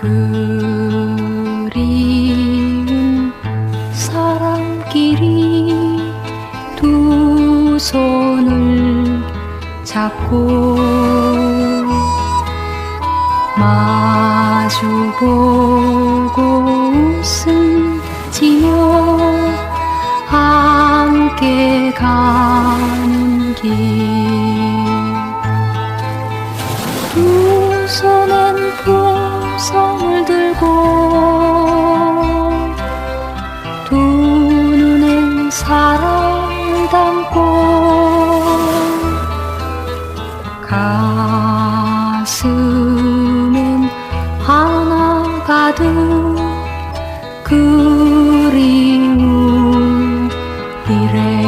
그리운 사람끼리 두 손을 잡고 마주보고 웃음 지며 함께 가는 길두 손을 성을 들고 두 눈엔 사랑을 담고 가슴은 하나가 득 그리운 미래.